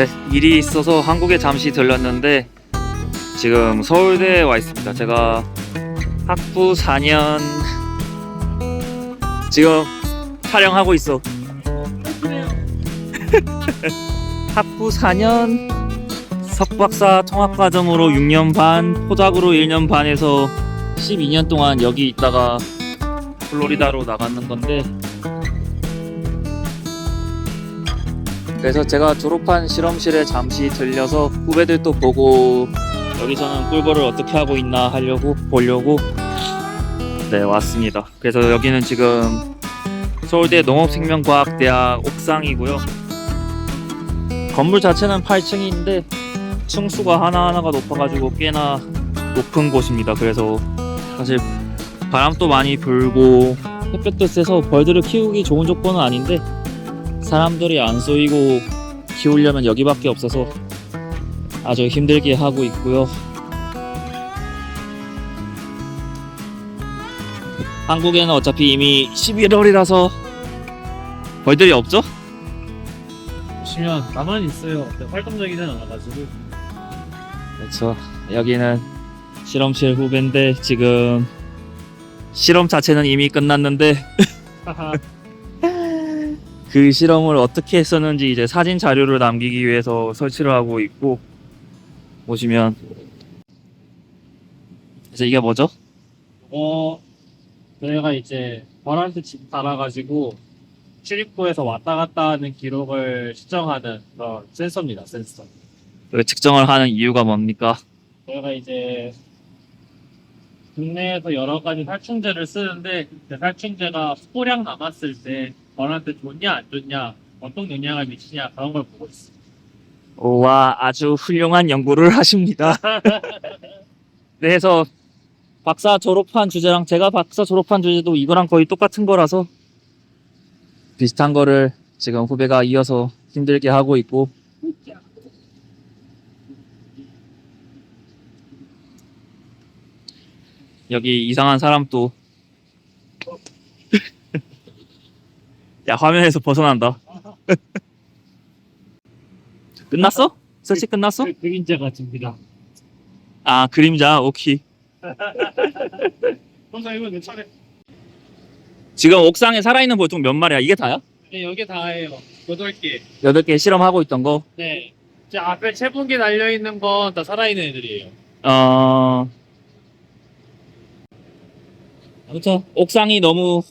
네, 일이 있어서 한국에 잠시 들렀는데 지금 서울대에 와 있습니다. 제가 학부 4년 지금 촬영하고 있어. 학부 4년 석박사 통합과정으로 6년 반, 포작으로 1년 반에서 12년 동안 여기 있다가 플로리다로 나갔는 건데 그래서 제가 졸업한 실험실에 잠시 들려서 후배들도 보고 여기서는 꿀벌을 어떻게 하고 있나 하려고 보려고 네 왔습니다. 그래서 여기는 지금 서울대 농업생명과학대학 옥상이고요. 건물 자체는 8층인데 층수가 하나하나가 높아가지고 꽤나 높은 곳입니다. 그래서 사실 바람도 많이 불고 햇볕도 세서 벌들을 키우기 좋은 조건은 아닌데 사람들이 안 쏘이고 키우려면 여기밖에 없어서 아주 힘들게 하고 있고요. 한국에는 어차피 이미 11월이라서 벌들이 없죠? 보시면 가만히 있어요. 활동적이진 않아가지고 그렇죠. 여기는 실험실 후배인데 지금 실험 자체는 이미 끝났는데 그 실험을 어떻게 했었는지 이제 사진 자료를 남기기 위해서 설치를 하고 있고 보시면 그래서 이게 뭐죠? 어 저희가 이제 벌한테 집 달아가지고 출입구에서 왔다 갔다 하는 기록을 측정하는 그런 센서입니다. 센서. 그 측정을 하는 이유가 뭡니까? 저희가 이제 국내에서 여러 가지 살충제를 쓰는데 그 살충제가 소량 남았을 때 벌한테 좋냐 안 좋냐 어떤 영향을 미치냐 그런 걸 보고 있어요. 와 아주 훌륭한 연구를 하십니다. 그래서 박사 졸업한 주제랑 제가 박사 졸업한 주제도 이거랑 거의 똑같은 거라서 비슷한 거를 지금 후배가 이어서 힘들게 하고 있고 여기 이상한 사람 또 야 화면에서 벗어난다 끝났어? 설치 끝났어? 그 그림자 같습니다. 아 그림자 오케이 항상 이건 내 차례. 지금 옥상에 살아있는 보통 몇 마리야 이게 다야? 네 여기 다예요. 여덟 개. 여덟 개 실험하고 있던 거 네. 제 앞에 채분기 달려 있는 건 다 살아있는 애들이에요. 어... 아무튼 옥상이 너무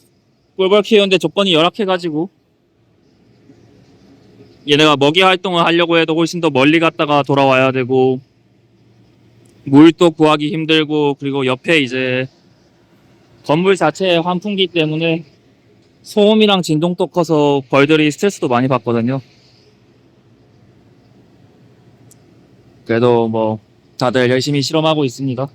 꿀벌 키우는데 조건이 열악해가지고 얘네가 먹이 활동을 하려고 해도 훨씬 더 멀리 갔다가 돌아와야 되고 물도 구하기 힘들고 그리고 옆에 이제 건물 자체에 환풍기 때문에 소음이랑 진동도 커서 벌들이 스트레스도 많이 받거든요. 그래도 뭐 다들 열심히 실험하고 있습니다.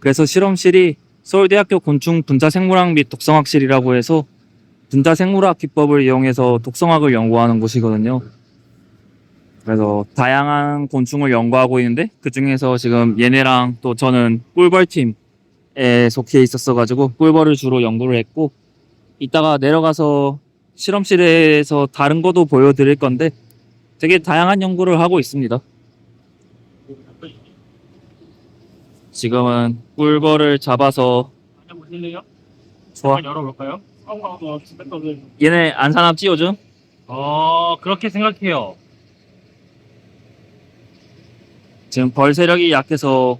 그래서 실험실이 서울대학교 곤충 분자생물학 및 독성학실이라고 해서 분자생물학 기법을 이용해서 독성학을 연구하는 곳이거든요. 그래서 다양한 곤충을 연구하고 있는데 그 중에서 지금 얘네랑 또 저는 꿀벌 팀에 속해 있었어가지고 꿀벌을 주로 연구를 했고 이따가 내려가서 실험실에서 다른 것도 보여드릴 건데 되게 다양한 연구를 하고 있습니다. 지금은 꿀벌을 잡아서 한번 보실래요? 좋아. 한번 열어볼까요? 어, 어, 어. 얘네 안 사납지 요즘? 어, 그렇게 생각해요. 지금 벌 세력이 약해서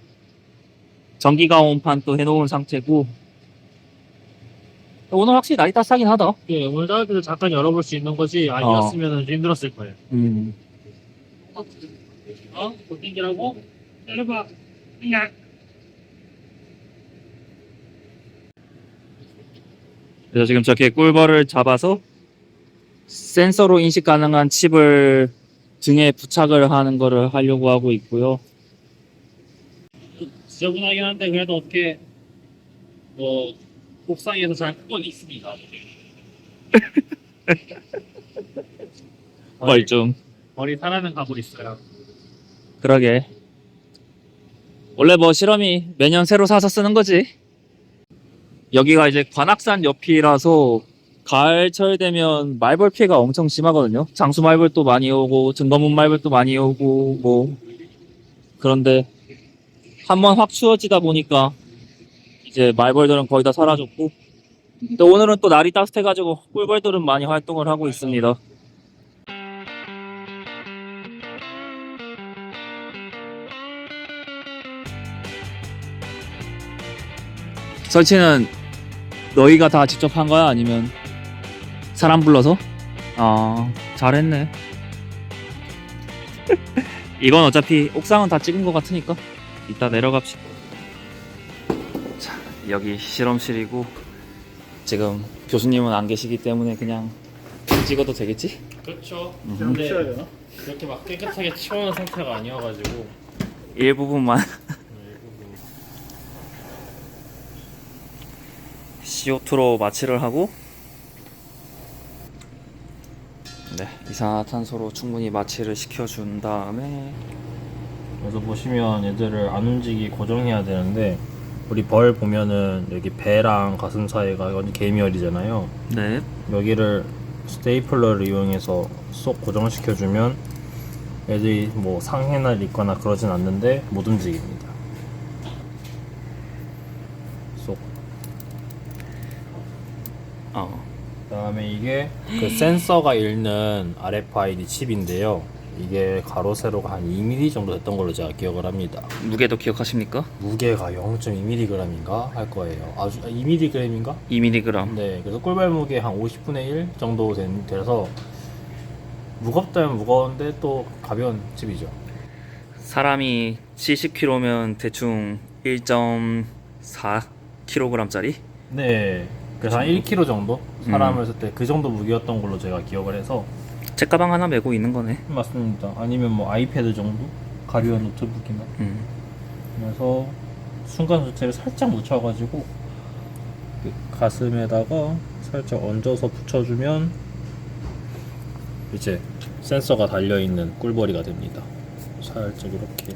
전기가 온판 또 해놓은 상태고 오늘 확실히 날이 따뜻하긴 하다. 예, 오늘 따뜻해서 잠깐 열어볼 수 있는 거지 아니었으면 좀 힘들었을 거예요. 음. 어? 고땡기라고? 열어봐. 야. 그래서 지금 저렇게 꿀벌을 잡아서 센서로 인식 가능한 칩을 등에 부착을 하는 거를 하려고 하고 있고요. 지저분하긴 한데 그래도 어떻게 뭐 옥상에서 잘 크곤 있습니다. 뭘 좀. 머리 살아는 가고 있어요. 그러게. 원래 뭐 실험이 매년 새로 사서 쓰는 거지. 여기가 이제 관악산 옆이라서 가을철 되면 말벌 피해가 엄청 심하거든요. 장수 말벌도 많이 오고 등거문 말벌도 많이 오고 뭐 그런데 한번 확 추워지다 보니까 이제 말벌들은 거의 다 사라졌고 또 오늘은 또 날이 따뜻해가지고 꿀벌들은 많이 활동을 하고 있습니다. 설치는 너희가 다 직접 한 거야? 아니면 사람 불러서? 아, 잘했네. 이건 어차피 옥상은 다 찍은 것 같으니까 이따 내려갑시다. 자, 여기 실험실이고 지금 교수님은 안 계시기 때문에 그냥 찍어도 되겠지? 그렇죠. 음. 근데 그렇게 막 깨끗하게 치워놓은 상태가 아니어가지고 일부분만 일부분 CO2로 마취를 하고 네, 이산화탄소로 충분히 마취를 시켜준 다음에 그래서 보시면 얘들을 안 움직이 고정해야 되는데 우리 벌 보면은 여기 배랑 가슴 사이가 완전 개미열이잖아요. 네, 여기를 스테이플러를 이용해서 쏙 고정시켜주면 애들이 뭐 상해나 있거나 그러진 않는데 못 움직입니다. 쏙. 어, 그다음에 이게 그 센서가 읽는 RFID 칩인데요. 이게 가로 세로가 한 2mm 정도 됐던 걸로 제가 기억을 합니다. 무게도 기억하십니까? 무게가 0.2mg인가 할 거예요. 아주 2mg인가? 2mg. 네, 그래서 꿀벌 무게 한 50분의 1 정도 된, 돼서 무겁다면 무거운데 또 가벼운 칩이죠. 사람이 70kg면 대충 1.4kg짜리? 네, 그래서 한 1kg 정도 사람을 했을 때그 정도 무게였던 걸로 제가 기억을 해서 책 가방 하나 메고 있는 거네. 맞습니다. 아니면 뭐 아이패드 정도 가벼운 노트북이나 음. 그래서 순간 수체를 살짝 묻혀가지고 그 가슴에다가 살짝 얹어서 붙여주면 이제 센서가 달려 있는 꿀벌이가 됩니다. 살짝 이렇게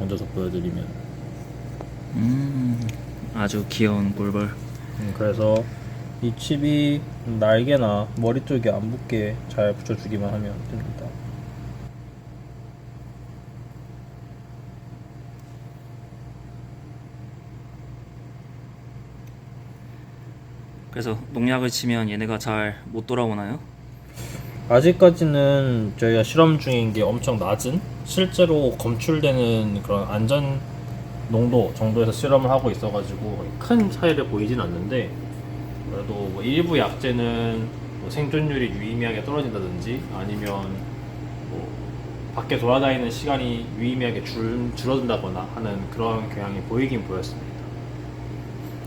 얹어서 보여드리면 음, 아주 귀여운 꿀벌. 음, 그래서 이 칩이 날개나 머리 쪽에 안 붙게 잘 붙여주기만 하면 됩니다. 그래서 농약을 치면 얘네가 잘 못 돌아오나요? 아직까지는 저희가 실험 중인 게 엄청 낮은 실제로 검출되는 그런 안전 농도 정도에서 실험을 하고 있어가지고 큰 차이를 보이진 않는데 그래도 뭐 일부 약제는 뭐 생존율이 유의미하게 떨어진다든지 아니면 뭐 밖에 돌아다니는 시간이 유의미하게 줄, 줄어든다거나 하는 그런 경향이 보이긴 보였습니다.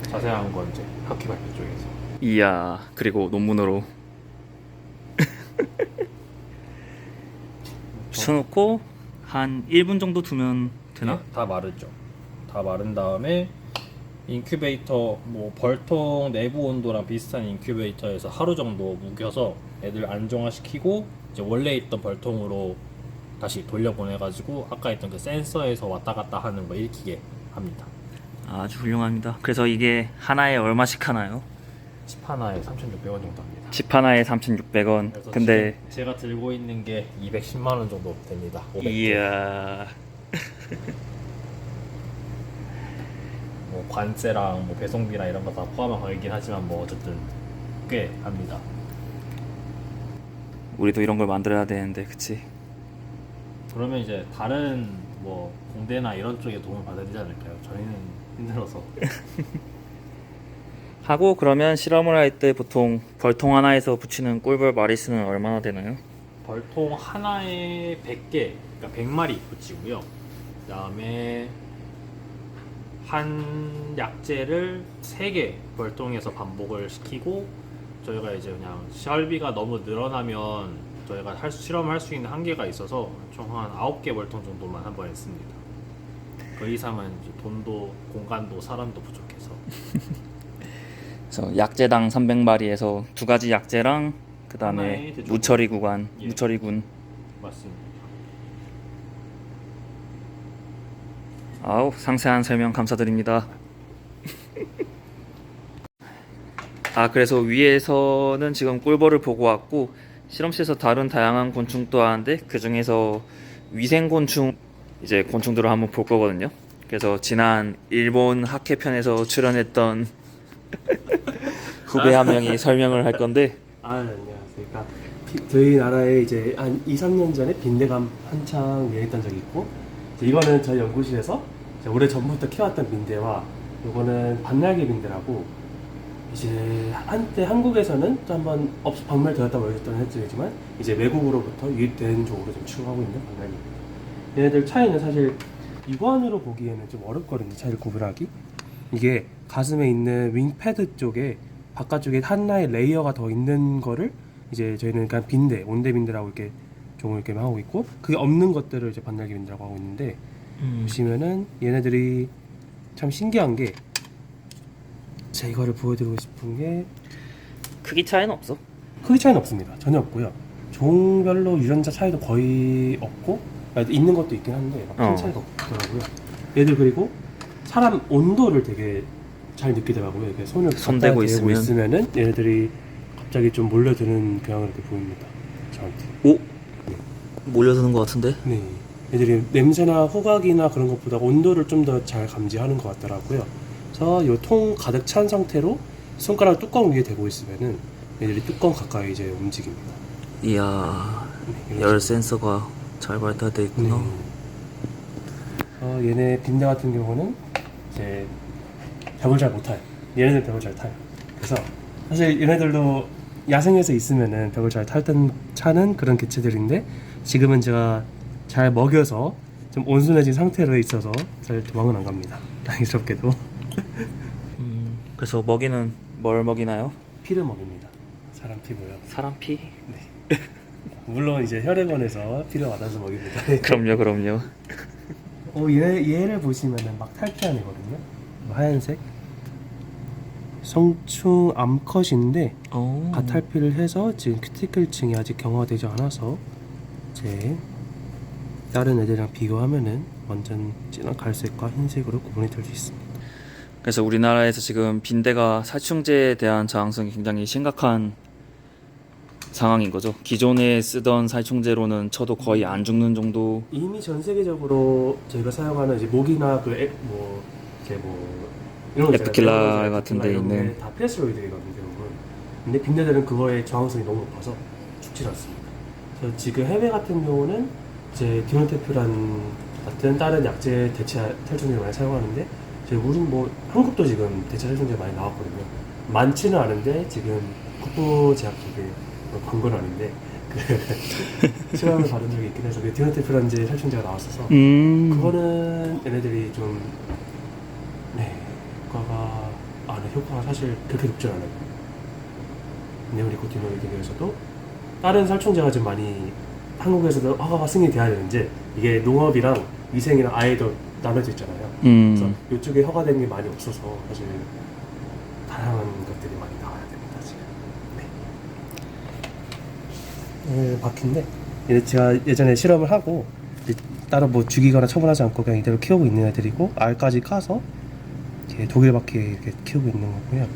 자세한 건 이제 학회 발표 쪽에서. 이야, 그리고 논문으로 붙여놓고 한 1분 정도 두면 되나? 네, 다 마르죠. 다 마른 다음에 인큐베이터 뭐 벌통 내부 온도랑 비슷한 인큐베이터에서 하루 정도 묵여서 애들 안정화시키고 이제 원래 있던 벌통으로 다시 돌려보내가지고 아까 했던 그 센서에서 왔다 갔다 하는 거 읽히게 합니다. 아주 훌륭합니다. 그래서 이게 하나에 얼마씩 하나요? 칩 하나에 3,600원 정도 합니다. 집 하나에 3,600원. 그래서 근데 지금 제가 들고 있는 게 210만 원 정도 됩니다. 500개. 이야, 뭐 관세랑 뭐 배송비나 이런 거 다 포함한 가격이긴 하지만 뭐 어쨌든 꽤 합니다. 우리도 이런 걸 만들어야 되는데, 그치? 그러면 이제 다른 뭐 공대나 이런 쪽에 도움을 받아야 되지 않을까요? 저희는 힘들어서 하고 그러면 실험을 할 때 보통 벌통 하나에서 붙이는 꿀벌 마리수는 얼마나 되나요? 벌통 하나에 100개, 그러니까 100마리 붙이고요. 그다음에 한 약재를 3개 벌통에서 반복을 시키고 저희가 이제 그냥 설비가 너무 늘어나면 저희가 할 수- 실험할 수 있는 한계가 있어서 총 한 9개 벌통 정도만 한 번 했습니다. 그 이상은 이제 돈도 공간도 사람도 부족해서 그래서 약재당 300마리에서 두 가지 약재랑 그 다음에 대충 무처리 구간, 예. 무처리군. 맞습니다. 아우 상세한 설명 감사드립니다. 아 그래서 위에서는 지금 꿀벌을 보고 왔고 실험실에서 다른 다양한 곤충도 하는데 그 중에서 위생곤충 이제 곤충들을 한번 볼 거거든요. 그래서 지난 일본 학회 편에서 출연했던 후배 한 명이 설명을 할 건데 아, 안녕하세요. 그러니까 비- 저희 나라에 이제 한 2, 3년 전에 빈대감 한창 유행했던 적이 있고 이제 이거는 저희 연구실에서 오래 전부터 키워왔던 빈대와 이거는 반날개 빈대라고 이제 한때 한국에서는 또 한번 없 박멸되었다 말했던 했지만 이제 외국으로부터 유입된 쪽으로 좀 추구하고 있는 반날개 빈대. 얘네들 차이는 사실 육안으로 보기에는 좀 어렵거든요. 차이를 구분하기. 이게 가슴에 있는 윙패드 쪽에 바깥쪽에 하나의 레이어가 더 있는 거를 이제 저희는 그냥 빈대, 온대 빈대라고 이렇게 종을 이렇게 하고 있고 그게 없는 것들을 이제 반달기 빈대라고 하고 있는데 보시면은 얘네들이 참 신기한 게 제가 이거를 보여드리고 싶은 게 크기 차이는 없어. 크기 차이는 없습니다. 전혀 없고요. 종별로 유전자 차이도 거의 없고 아, 있는 것도 있긴 한데 막큰 어. 차이가 없더라고요. 얘들 그리고 사람 온도를 되게 잘 느끼더라고요. 이렇게 손을 손 갖다 대고 대고 있으면. 있으면은 얘네들이 갑자기 좀 몰려드는 경향을 이렇게 보입니다. 저한테. 오 몰려드는 것 같은데. 네. 얘들이 냄새나 후각이나 그런 것보다 온도를 좀 더 잘 감지하는 것 같더라고요. 그래서 이 통 가득 찬 상태로 손가락 뚜껑 위에 대고 있으면은 얘들이 뚜껑 가까이 이제 움직입니다. 이야 네, 열 센서가 잘 발달돼 있구나. 네. 어, 얘네 빈대 같은 경우는 이제 벽을 잘 못 타요. 얘네들 벽을 잘 타요. 그래서 사실 얘네들도 야생에서 있으면은 벽을 잘 탈던 차는 그런 개체들인데 지금은 제가 잘 먹여서 좀 온순해진 상태로 있어서 잘 도망은 안 갑니다. 다행스럽게도 음, 그래서 먹이는 뭘 먹이나요? 피를 먹입니다. 사람 피고요. 사람 피? 물론 이제 혈액원에서 피를 받아서 먹입니다. 그럼요, 그럼요. 어, 얘, 얘를 보시면은 막 탈피한 애거든요. 뭐 하얀색. 성충 암컷인데 오. 가탈피를 해서 지금 큐티클층이 아직 경화되지 않아서 이제 다른 애들이랑 비교하면은 완전 진한 갈색과 흰색으로 구분이 될 수 있습니다. 그래서 우리나라에서 지금 빈대가 살충제에 대한 저항성이 굉장히 심각한 상황인 거죠. 기존에 쓰던 살충제로는 쳐도 거의 안 죽는 정도. 이미 전 세계적으로 저희가 사용하는 이제 목이나 그뭐 이제 뭐 이런 거 에프킬라 같은 데 이런 있는. 다 피레스로이드거든요. 대부분. 근데 빈대들은 그거에 저항성이 너무 높아서 죽질 않습니다. 그래서 지금 해외 같은 경우는 이제 디온테프란 같은 다른 약제 대체 탈출제를 많이 사용하는데 저희 우린 뭐 한국도 지금 대체 탈출제 많이 나왔거든요. 많지는 않은데 지금 국부 제약 쪽에 뭐 광고는 아닌데 그 시간을 받은 적이 있긴 해서 그 디온테프란제 탈출제가 나왔어서 음. 그거는 얘네들이 좀 네, 효과가 아, 네, 효과가 사실 그렇게 높지 않아요. 네오니코티노이드에 대해서도 다른 살충제가 좀 많이 한국에서도 허가가 승인돼야 되는데 이게 농업이랑 위생이랑 아예 더 나눠져 있잖아요. 그래서 음. 이쪽에 허가된 게 많이 없어서 사실 다양한 것들이 많이 나와야 됩니다 지금. 네. 네, 바퀴인데 얘 제가 예전에 실험을 하고 이제 따로 뭐 죽이거나 처분하지 않고 그냥 이대로 키우고 있는 애들이고 알까지 까서 이렇게 독일 바퀴 이렇게 키우고 있는 거고요.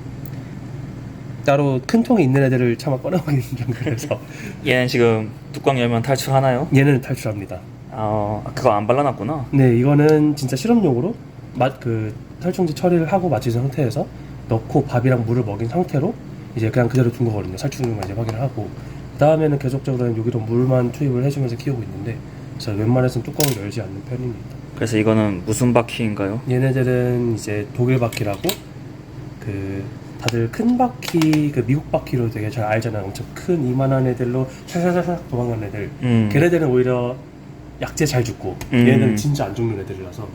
따로 큰 통에 있는 애들을 차마 꺼내보기는 좀 그래서 얘는 지금 뚜껑 열면 탈출하나요? 얘는 탈출합니다. 어, 그거 안 발라놨구나. 네, 이거는 진짜 실험용으로 맛 그 살충제 처리를 하고 맞춘 상태에서 넣고 밥이랑 물을 먹인 상태로 이제 그냥 그대로 둔 거거든요. 살충제만 이제 확인을 하고 그 다음에는 계속적으로 여기로 물만 투입을 해주면서 키우고 있는데 그래서 웬만해서는 뚜껑을 열지 않는 편입니다. 그래서 이거는 무슨 바퀴인가요? 얘네들은 이제 독일 바퀴라고 그 다들 큰 바퀴 그 미국 바퀴로 되게 잘 알잖아요. 엄청 큰 이만한 애들로 샤샤샤샥 도망가는 애들. 음. 걔네들은 오히려 약재 잘 죽고 음. 얘네들은 진짜 안 죽는 애들이라서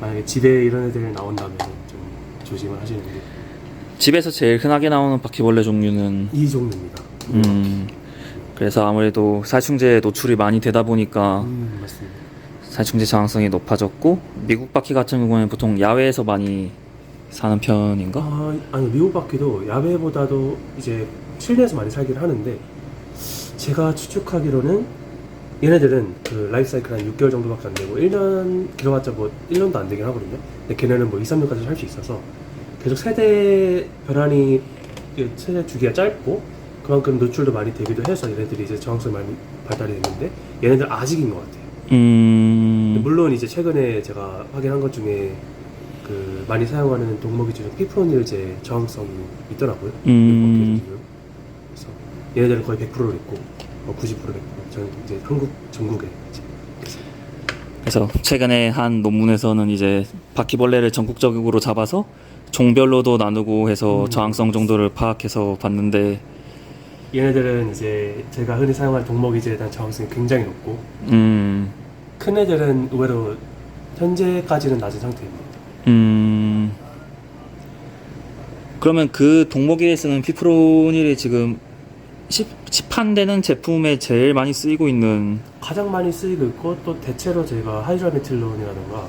만약에 집에 이런 애들이 나온다면 좀 조심을 하시는 게이 집에서 제일 흔하게 나오는 바퀴벌레 종류는 종류입니다. 음. 그래서 아무래도 살충제에 노출이 많이 되다 보니까 음, 맞습니다. 살충제 저항성이 높아졌고 미국 바퀴 같은 경우에는 보통 야외에서 많이 사는 편인가? 아, 아니 미국 바퀴도 야외보다도 이제 실내에서 많이 살긴 하는데 제가 추측하기로는 얘네들은 그 라이프 사이클 한 6개월 정도밖에 안 되고 1년 길어봤자 뭐 1년도 안 되긴 하거든요. 근데 걔네는 뭐 2, 3년까지 살 수 있어서 계속 세대 변환이 세대 주기가 짧고 그만큼 노출도 많이 되기도 해서 얘네들이 이제 저항성이 많이 발달이 됐는데 얘네들 아직인 것 같아요. 음. 물론 이제 최근에 제가 확인한 것 중에 그 많이 사용하는 동목이 중에 피프로닐제 저항성이 있더라고요. 음. 그래서 얘네들은 거의 100%를 있고 뭐 90% 100% 저는 이제 한국 전국에 이제 그래서 최근에 한 논문에서는 이제 바퀴벌레를 전국적으로 잡아서 종별로도 나누고 해서 음. 저항성 정도를 파악해서 봤는데 얘네들은 이제 제가 흔히 사용하는 동목이제에 대한 저항성이 굉장히 높고 음. 큰 애들은 의외로 현재까지는 낮은 상태입니다. 음. 그러면 그 동목이에 쓰는 피프로닐이 지금 시, 시판되는 제품에 제일 많이 쓰이고 있는 가장 많이 쓰이고 있고 또 대체로 제가 하이드라메틸론이라든가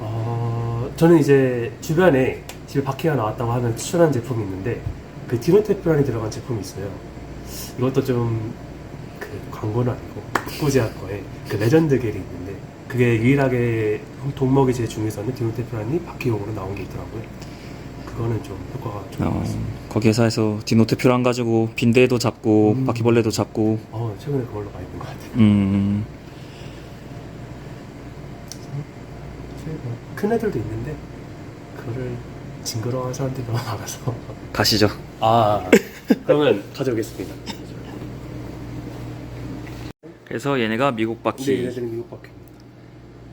어, 저는 이제 주변에 집에 바퀴가 나왔다고 하면 추천한 제품이 있는데 그 디노테프란이 들어간 제품이 있어요. 이것도 좀그 광고는 아니고 국고제약 거에 그 레전드 겔이 있는데 그게 유일하게 동먹이제 중에서는 디노 테프란이 바퀴용으로 나온 게 있더라고요. 그거는 좀 효과가 좀 어, 좋았어요. 거기 회사에서 디노테퓨란 가지고 빈대도 잡고 음. 바퀴벌레도 잡고 어, 최근에 그걸로 많이 본것 같아요. 음. 큰 애들도 있는데 그거를 징그러워하는 사람들이 너무 많아서 가시죠. 아 그러면 가져오겠습니다 그래서 얘네가 미국 바퀴. 근데 얘네들은 미국 바퀴입니다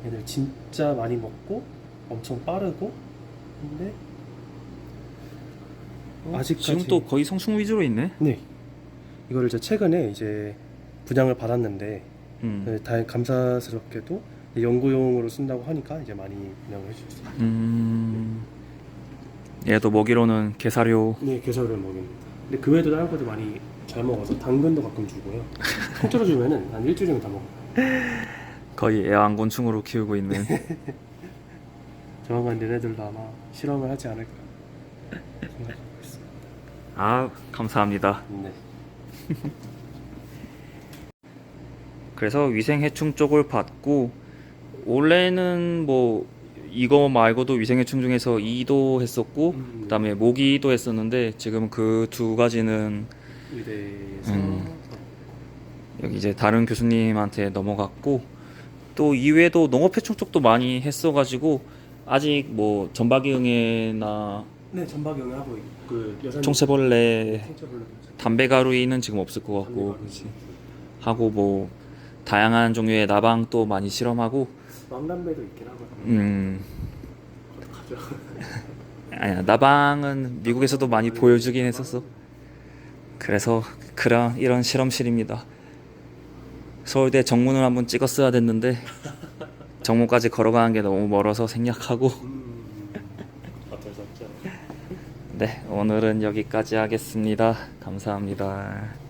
얘들 진짜 많이 먹고 엄청 빠르고 근데 아직까지 지금 또 거의 성충 위주로 있네. 네 이거를 저 최근에 이제 분양을 받았는데 음. 네, 다행 감사스럽게도 연구용으로 쓴다고 하니까 이제 많이 분양을 해주고 있어요 음. 얘도 먹이로는 게사료. 네, 게사료를 먹입니다. 근데 그 외에도 다른 것도 많이 잘 먹어서 당근도 가끔 주고요. 통째로 주면은 한 일주일이면 다 먹어요. 거의 애완곤충으로 키우고 있는. 조만간 얘네들도 아마 실험을 하지 않을까 생각하고 있습니다. 아 감사합니다. 네. 그래서 위생해충 쪽을 받고 원래는 뭐 이거 말고도 위생해충 중에서 이도 했었고 음. 그다음에 모기도 했었는데 지금 그 두 가지는 의대에서 음. 여기 이제 다른 교수님한테 넘어갔고 또 이외에도 농업해충 쪽도 많이 했어가지고 아직 뭐 전박이응애나 네, 전박 영양하고 그 여산 총체벌레, 총체벌레 담배가루이는 지금 없을 것 같고 하고 뭐 다양한 종류의 나방 또 많이 실험하고 왕담배도 있긴 하거든요. 음? 아니야 나방은 미국에서도 많이 보여주긴 했었어 그래서 그런 이런 실험실입니다. 서울대 정문을 한번 찍었어야 됐는데 정문까지 걸어가는 게 너무 멀어서 생략하고. 네 오늘은 여기까지 하겠습니다. 감사합니다